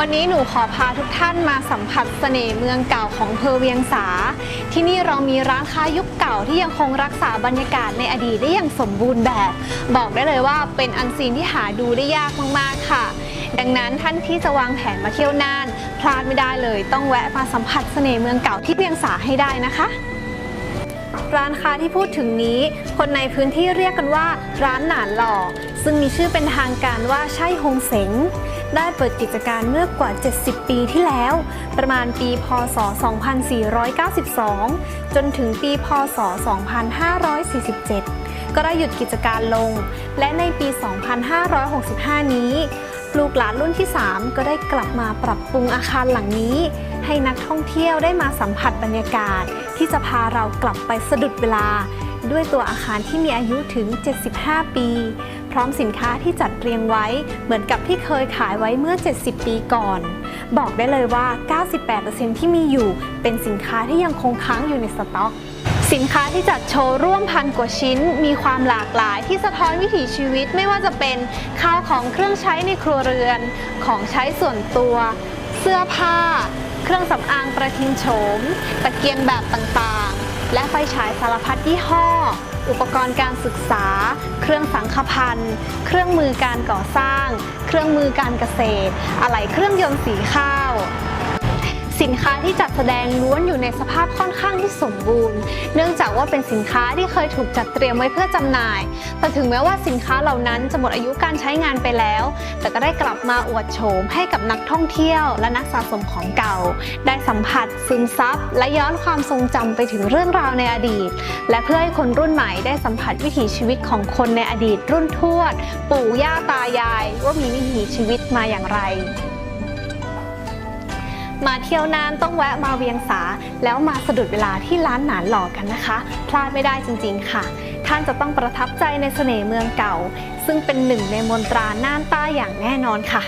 วันนี้หนูขอพาทุกท่านมาสัมผัสเสน่ห์เมืองเก่าของเภอเวียงสา ที่นี่เรามีร้านค้ายุคเก่าที่ยังคงรักษาบรรยากาศในอดีตได้อย่างสมบูรณ์แบบ บอกได้เลยว่าเป็นอันซีนที่หาดูได้ยากมากๆค่ะ ดังนั้นท่านที่จะวางแผนมาเที่ยวน่าน พลาดไม่ได้เลย ต้องแวะมาสัมผัสเสน่ห์เมืองเก่าที่เวียงสาให้ได้นะคะ ร้านค้าที่พูดถึงนี้ คนในพื้นที่เรียกกันว่า ร้านหนานหล่อ ซึ่งมีชื่อเป็นทางการว่าใช่ฮงเสงได้เปิดกิจการเมื่อกว่า 70 ปีที่แล้ว ประมาณปี พศ 2492 จนถึงปี พศ 2547 ก็ได้หยุดกิจการลง และในปี 2565 นี้ ลูกหลานรุ่นที่ 3 ก็ได้กลับมาปรับปรุงอาคารหลังนี้ ให้นักท่องเที่ยวได้มาสัมผัสบรรยากาศ ที่จะพาเรากลับไปสะดุดเวลา ด้วยตัวอาคารที่มีอายุถึง 75 ปี พร้อมสินค้าที่จัดเรียงไว้เหมือนกับที่เคยขายไว้เมื่อ 70 ปีก่อน บอกได้เลยว่า 98%ที่มีอยู่เป็นสินค้าที่ยังคงค้างอยู่ในสต็อก สินค้าที่จัดโชว์ร่วมพันกว่าชิ้น มีความหลากหลายที่สะท้อนวิถีชีวิตไม่ว่าจะเป็นข้าวของเครื่องใช้ในครัวเรือน ของใช้ส่วนตัว เสื้อผ้า เครื่องสำอางประทินโฉม ตะเกียงแบบต่างๆ และไฟฉายสารพัดยี่ห้อ อุปกรณ์การศึกษา เครื่องสังฆพันธ์ เครื่องมือการก่อสร้าง เครื่องมือการเกษตร อะไหล่เครื่องยนต์สีข้าว สินค้าที่จัดแสดงล้วนอยู่ในสภาพค่อนข้างที่สมบูรณ์ เนื่องจากว่าเป็นสินค้าที่เคยถูกจัดเตรียมไว้เพื่อจำหน่าย แต่ถึงแม้ว่าสินค้าเหล่านั้นจะหมดอายุการใช้งานไปแล้ว แต่ก็ได้กลับมาอวดโฉมให้กับนักท่องเที่ยว และนักสะสมของเก่า ได้สัมผัสซึมซับและย้อนความทรงจำไปถึงเรื่องราวในอดีต และเพื่อให้คนรุ่นใหม่ได้สัมผัสวิถีชีวิตของคนในอดีต รุ่นทวด ปู่ย่าตายาย ว่ามีวิถีชีวิตมาอย่างไร มาเที่ยวน่านต้องแวะมาเวียงสา แล้วมาสะดุดเวลาที่ร้านหนานหล่อกันนะคะ พลาดไม่ได้จริงๆค่ะ ท่านจะต้องประทับใจในเสน่ห์เมืองเก่า ซึ่งเป็นหนึ่งในมนตราน่านใต้อย่างแน่นอนค่ะ